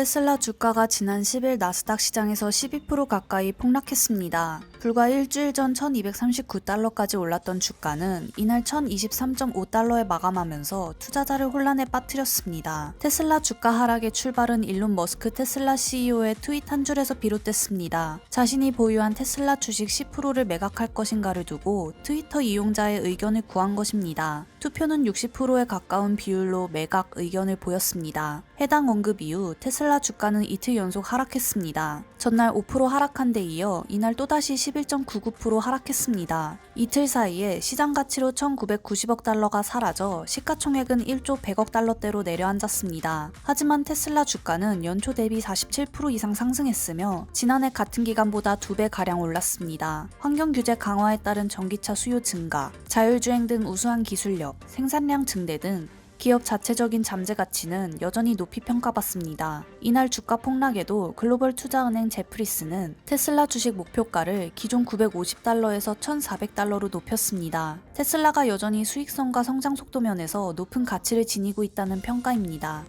테슬라 주가가 지난 10일 나스닥 시장에서 12% 가까이 폭락했습니다. 불과 일주일 전 1239달러까지 올랐던 주가는 이날 1023.5달러에 마감하면서 투자자를 혼란에 빠뜨렸습니다. 테슬라 주가 하락의 출발은 일론 머스크 테슬라 CEO의 트윗 한 줄에서 비롯됐습니다. 자신이 보유한 테슬라 주식 10%를 매각할 것인가를 두고 트위터 이용자의 의견을 구한 것입니다. 투표는 60%에 가까운 비율로 매각 의견을 보였습니다. 해당 언급 이후 테슬라 주가는 이틀 연속 하락했습니다. 전날 5% 하락한 데 이어 이날 또다시 11.99% 하락했습니다. 이틀 사이에 시장 가치로 1990억 달러가 사라져 시가총액은 1조 100억 달러대로 내려앉았습니다. 하지만 테슬라 주가는 연초 대비 47% 이상 상승했으며 지난해 같은 기간보다 2배 가량 올랐습니다. 환경 규제 강화에 따른 전기차 수요 증가, 자율주행 등 우수한 기술력, 생산량 증대 등 기업 자체적인 잠재 가치는 여전히 높이 평가받습니다. 이날 주가 폭락에도 글로벌 투자은행 제프리스는 테슬라 주식 목표가를 기존 950달러에서 1,400달러로 높였습니다. 테슬라가 여전히 수익성과 성장 속도 면에서 높은 가치를 지니고 있다는 평가입니다.